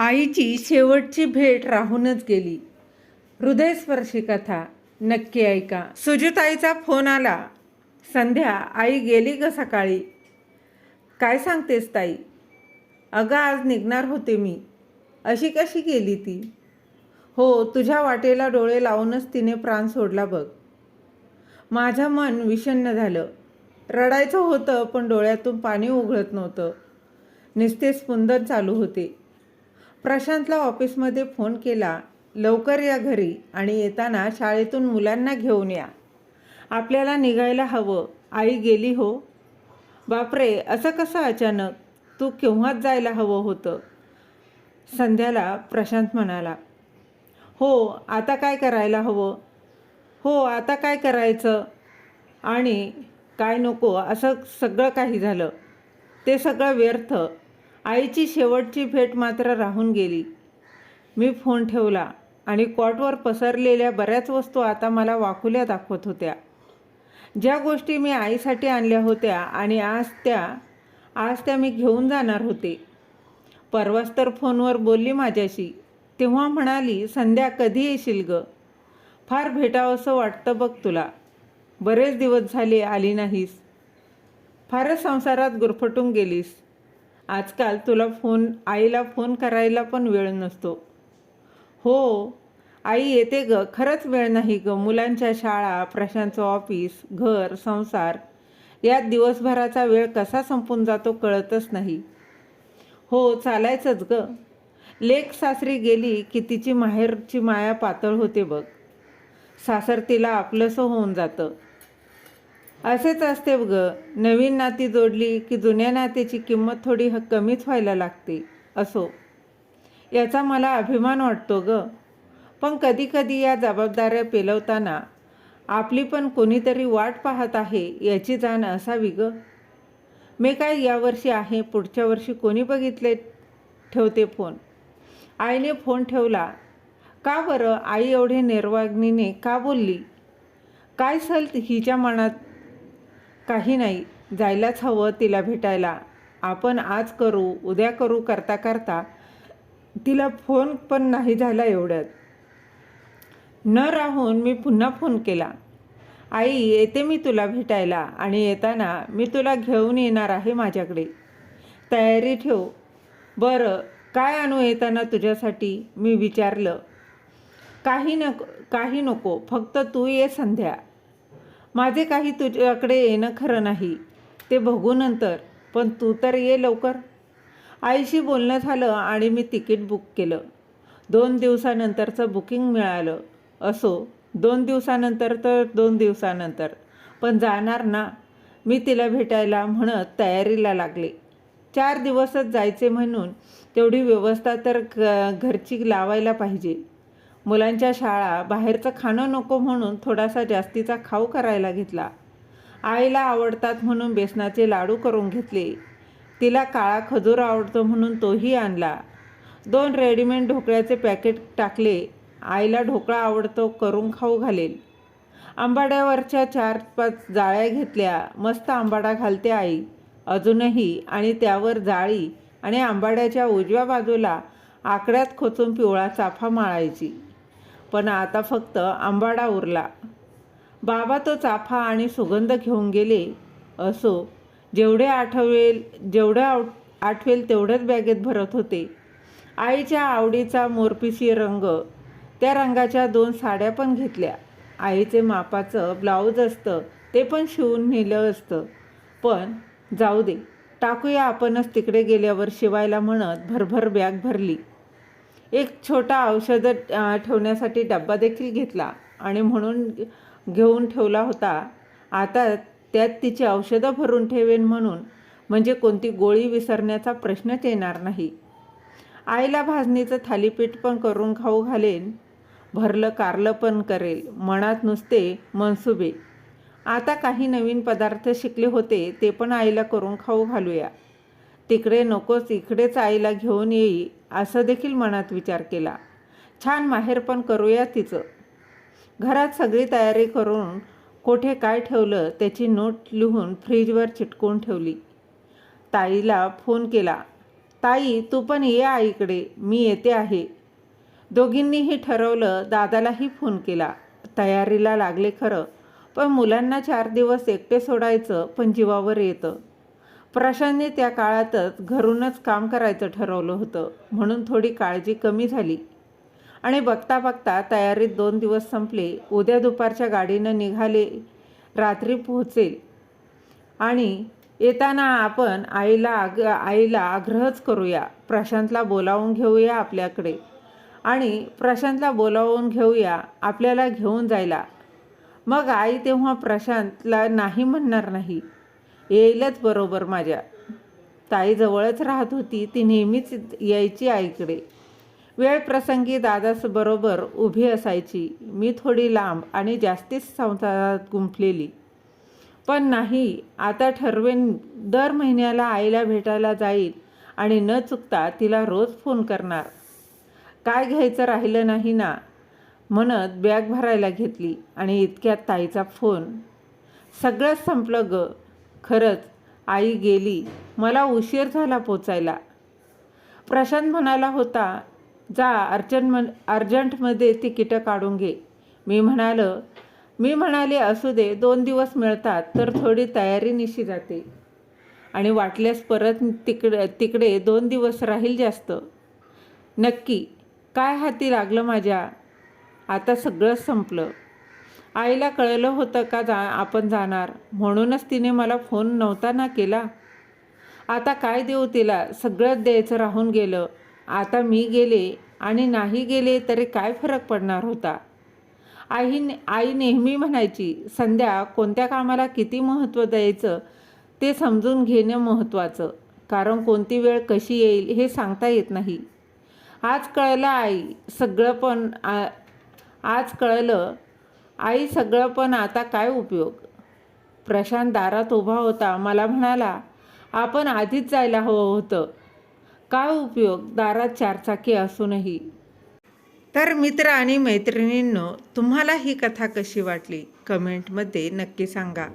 आईची शेवटची भेट राहूनच गेली. हृदयस्पर्शी कथा. नक्की ऐका. सुजिताईचा फोन आला. संध्या आई गेली ग सकाळी. काय सांगतेस ताई? अगं आज निघणार होते मी. अशी कशी गेली ती? हो तुझ्या वाटेला डोळे लावूनच तिने प्राण सोडला बघ. माझं मन विषण्ण झालं. रडायचं होतं पण डोळ्यातून पाणी उघळत नव्हतं. नुसते स्पुंदन चालू होते. प्रशांतला ऑफिसमध्ये फोन केला लवकर या घरी आणि येताना शाळेतून मुलांना घेऊन या. आपल्याला निघायला हवं. आई गेली हो. बापरे असं कसं अचानक? तू केव्हाच जायला हवं होतं? संध्याला प्रशांत म्हणाला. हो आता काय करायला हवं? हो आता काय करायचं? आणि काय नको? असं सगळं काही झालं. ते सगळं व्यर्थ. आईची शेवटची भेट मात्र राहून गेली. मी फोन ठेवला आणि कॉटवर पसरलेल्या बऱ्याच वस्तू आता मला वाकुल्या दाखवत होत्या. ज्या गोष्टी मी आईसाठी आणल्या होत्या आणि आज त्या आज त्या मी घेऊन जाणार होते. परवाच तर फोनवर बोलली माझ्याशी. तेव्हा म्हणाली संध्या कधी येशील ग? फार भेटावंसं वाटतं बघ तुला. बरेच दिवस झाले आली नाहीस. फारच संसारात गुरफटून गेलीस. आजकाल तुला फोन आईला फोन करायला पण वेळ नसतो. हो आई येते ग. खरंच वेळ नाही ग. मुलांच्या शाळा प्रशांतचं ऑफिस घर संसार यात दिवसभराचा वेळ कसा संपून जातो कळतच नाही. हो चालायचंच ग. लेक सासरी गेली की तिची माहेरची माया पातळ होते बघ. सासर तिला आपलंसं होऊन जातं. असेच असते ग नवीन नाती जोडली की जुन्या नात्याची किंमत थोडी ह कमीच व्हायला लागते असो. याचा मला अभिमान वाटतो ग. पण कधीकधी या जबाबदाऱ्या पेलवताना आपली पण कोणीतरी वाट पाहत आहे याची जाण असावी ग. मी काय यावर्षी आहे पुढच्या वर्षी कोणी बघितले ठेवते फोन? आईने फोन ठेवला. का बरं आई एवढे निर्वाग्नीने का बोलली? काय सल हिच्या मनात काही नाही. जायलाच हवं तिला भेटायला. आपण आज करू उद्या करू करता करता तिला फोन पण नाही झाला एवढ्यात. न राहून मी पुन्हा फोन केला. आई येते मी तुला भेटायला आणि येताना मी तुला घेऊन येणार आहे माझ्याकडे. तयारी ठेव. बरं काय आणू येताना तुझ्यासाठी? मी विचारलं. काही नको काही नको फक्त तू ये संध्या. माझे काही तुझ्याकडे येणं खरं नाही. ते बघू नंतर. पण तू तर ये लवकर. आईशी बोलणं झालं आणि मी तिकीट बुक केलं. दोन दिवसानंतरचं बुकिंग मिळालं. असो दोन दिवसानंतर तर दोन दिवसानंतर. पण जाणार ना. मी तिला भेटायला म्हणत तयारीला लागले. चार दिवसच जायचे म्हणून तेवढी व्यवस्था तर घरची लावायला पाहिजे. मुलांच्या शाळा बाहेरचं खाणं नको म्हणून थोडासा जास्तीचा खाऊ करायला घेतला. आईला आवडतात म्हणून बेसनाचे लाडू करून घेतले. तिला काळा खजूर आवडतो म्हणून तोही आणला. दोन रेडीमेड ढोकळ्याचे पॅकेट टाकले. आईला ढोकळा आवडतो करून खाऊ घालेल. आंबाड्यावरच्या चार पाच जाळ्या घेतल्या. मस्त आंबाडा घालते आई. अजूनही आणि त्यावर जाळी आणि आंबाड्याच्या उजव्या बाजूला आकड्यात खोचून पिवळा चाफा माळायची. पण आता फक्त आंबाडा उरला. बाबा तो चाफा आणि सुगंध घेऊन गेले असो जेवढे आठवेल जेवढं आव आठवेल तेवढ्याच बॅगेत भरत होते. आईच्या आवडीचा मोरपिशी रंग त्या रंगाच्या दोन साड्या पण घेतल्या. आईचे मापाचं ब्लाऊज असतं ते पण शिवून नेलं असतं. पण जाऊ दे टाकूया आपणच तिकडे गेल्यावर शिवायला म्हणत भरभर बॅग भरली. एक छोटा औषधं ठेवण्यासाठी डब्बा देखील घेतला आणि म्हणून घेऊन ठेवला होता. आता त्यात तिची औषधं भरून ठेवेन म्हणून म्हणजे कोणती गोळी विसरण्याचा प्रश्नच येणार नाही. आईला भाजणीचं थालीपीठ पण करून खाऊ घालेन. भरलं कारलं पण करेल. मनात नुसते मनसुबे. आता काही नवीन पदार्थ शिकले होते ते पण आईला करून खाऊ घालूया. तिकडे नकोच इकडेच आईला घेऊन येई. असं देखील मनात विचार केला. छान माहेर पण करूया तिचं. घरात सगळी तयारी करून कोठे काय ठेवलं त्याची नोट लिहून फ्रीजवर चिटकून ठेवली. ताईला फोन केला ताई तू पण ये आईकडे मी येते आहे. दोघींनीही ठरवलं दादालाही फोन केला. तयारीला लागले खरं पण मुलांना चार दिवस एकटे सोडायचं पण जीवावर येतं. प्रशांतने त्या काळातच घरूनच काम करायचं ठरवलं होतं. म्हणून थोडी काळजी कमी झाली. आणि बघता बघता तयारीत दोन दिवस संपले. उद्या दुपारच्या गाडीनं निघाले. रात्री पोहोचेल. आणि येताना आपण आईला आग आईला आग्रहच करूया. प्रशांतला बोलावून घेऊया आपल्याकडे. आणि प्रशांतला बोलावून घेऊया आपल्याला घेऊन जायला. मग आई तेव्हा प्रशांतला नाही म्हणणार नाही. येईलच बरोबर माझ्या. ताई जवळच राहत होती ती नेहमीच यायची आईकडे. वेळ प्रसंगी दादास बरोबर उभी असायची. मी थोडी लांब आणि जास्तीच संसारात गुंफलेली. पण नाही आता ठरवेन दर महिन्याला आईला भेटायला जाईल आणि न चुकता तिला रोज फोन करणार. काय घ्यायचं राहिलं नाही ना म्हणत बॅग भरायला घेतली आणि इतक्यात ताईचा फोन. सगळंच संपलं ग. खरंच आई गेली. मला उशीर झाला पोचायला. प्रशांत म्हणाला होता जा अर्जंट अर्जंटमध्ये तिकीटं काढून घे. मी म्हणालं मी म्हणाले असू दे दोन दिवस मिळतात तर थोडी तयारी निशी जाते. आणि वाटल्यास परत तिकडे तिकडे दोन दिवस राहील जास्त. नक्की काय हाती लागलं माझ्या? आता सगळंच संपलं. आईला कळलं होतं का जा आपण जाणार? म्हणूनच तिने मला फोन नव्हता ना केला. आता काय देऊ तिला? सगळंच द्यायचं राहून गेलं. आता मी गेले आणि नाही गेले तरी काय फरक पडणार होता? आई आई नेहमी म्हणायची संध्या कोणत्या कामाला किती महत्त्व द्यायचं? ते समजून घेणं महत्त्वाचं. कारण कोणती वेळ कशी येईल हे सांगता येत नाही. आज कळलं आई. सगळं पण आ- आज कळलं. आई सगळं पण आता काय उपयोग? प्रशांत दारात उभा होता. मला म्हणाला आपण आधीच जायला हवं होतं. काय उपयोग? दारात चारचाकी असूनही. तर मित्र आणि मैत्रिणींनो तुम्हाला ही कथा कशी वाटली? कमेंटमध्ये नक्की सांगा.